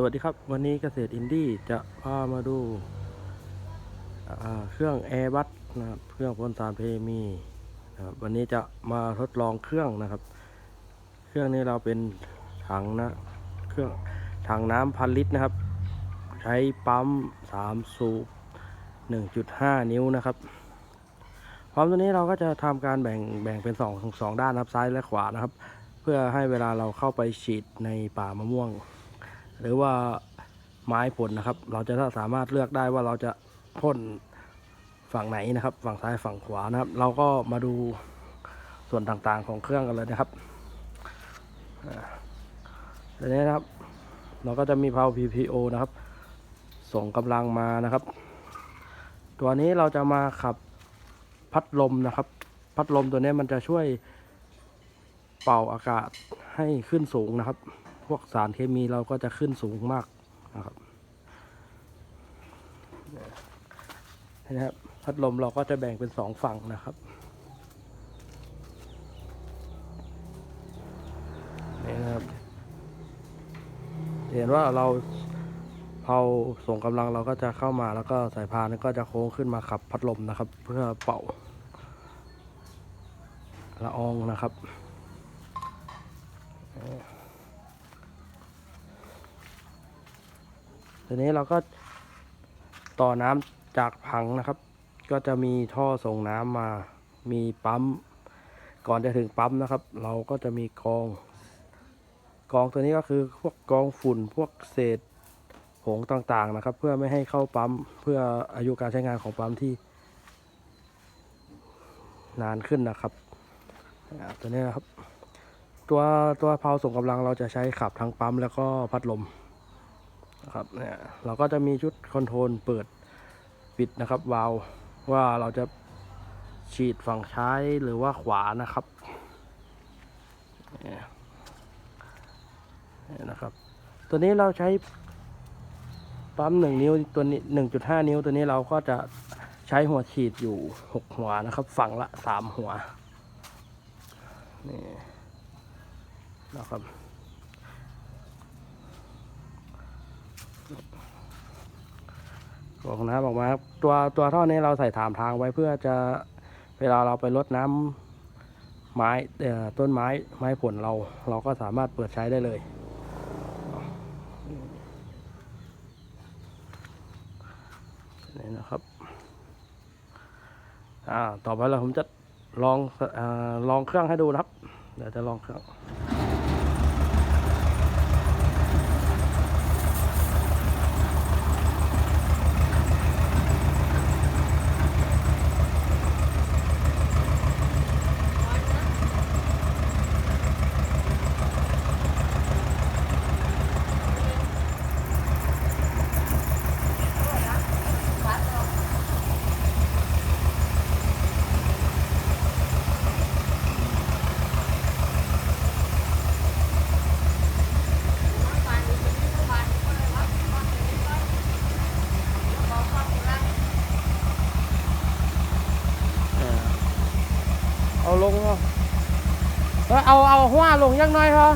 สวัสดีครับ วันนี้เกษตรอินดี้จะพามาดูาเครื่องแอร์บัสนะครับเครื่องพ่นสารเคมีนะครับวันนี้จะมาทดลองเครื่องนะครับ เครื่องนี้เราเป็นถังนะเครื่องถังน้ำพันลิตรนะครับ ใช้ปั๊ม3สูบ1.5นิ้วนะครับปั๊มตัวนี้เราก็จะทำการแบ่งแบ่งเป็นสองสองด้านนะครับซ้ายและขวานะครับ เพื่อให้เวลาเราเข้าไปฉีดในป่ามะม่วง หรือว่าไม้ผลนะครับ เราจะสามารถเลือกได้ว่าเราจะพ่นฝั่งไหนนะครับ ฝั่งซ้ายฝั่งขวานะครับ เราก็มาดูส่วนต่างๆของเครื่องกันเลยนะครับอ่าทีนี้นะครับ เราก็จะมีเพา PPO นะครับ ส่งกำลังมานะครับ ตัวนี้เราจะมาขับพัดลมนะครับ พัดลมตัวนี้มันจะช่วยเป่าอากาศให้ขึ้นสูงนะครับ พวกสารเคมีเราก็จะขึ้นสูงมากนะครับนี่นะครับพัดลมเราก็จะแบ่งเป็นสองฝั่งนะครับนี่นะครับ เห็นว่าเราเผาส่งกำลังเราก็จะเข้ามาแล้วก็สายพานก็จะโค้งขึ้นมาขับพัดลมนะครับ เพื่อเป่าละอองนะครับ ทีนี้เราก็ต่อน้ำจากผังนะครับ ก็จะมีท่อส่งน้ำมา มีปั๊ม ก่อนจะถึงปั๊มนะครับ เราก็จะมีกอง กองตัวนี้ก็คือพวกกองฝุ่นพวกเศษผงต่างๆนะครับ เพื่อไม่ให้เข้าปั๊มเพื่ออายุการใช้งานของปั๊มที่ นานขึ้นนะครับตัวนี้นะครับ ตัวตัวเพาส่งกำลังเราจะใช้ขับทั้งปั๊มแล้วก็พัดลม นะครับเนี่ยเราก็จะมีชุดคอนโทรลเปิดปิดนะครับวาล์วว่าเราจะฉีดฝั่งซ้ายหรือว่าขวานะครับนี่ยเนี่ยนะครับ ตัวนี้เราใช้ปั๊มหนึ่งนิ้วตัวนี้หนึ่งจุดห้านิ้วตัวนี้เราก็จะใช้หัวฉีดอยู่หกหัวนะครับ ฝั่งละสามหัวนี่นะครับ ของน้ำออกมาครับตัวตัวท่อนี้เราใส่ถามทางไว้เพื่อจะเวลาเราไปรดน้ำไม้ต้นไม้ไม้ผลเรา เราก็สามารถเปิดใช้ได้เลยนี่นะครับอ่าต่อไปเราผมจะลองออลองเครื่องให้ดูนะครับ เดี๋ยวจะลองเครื่อง เอา ลงเอาเอาเอาหัวลงยังน้อยเถอะ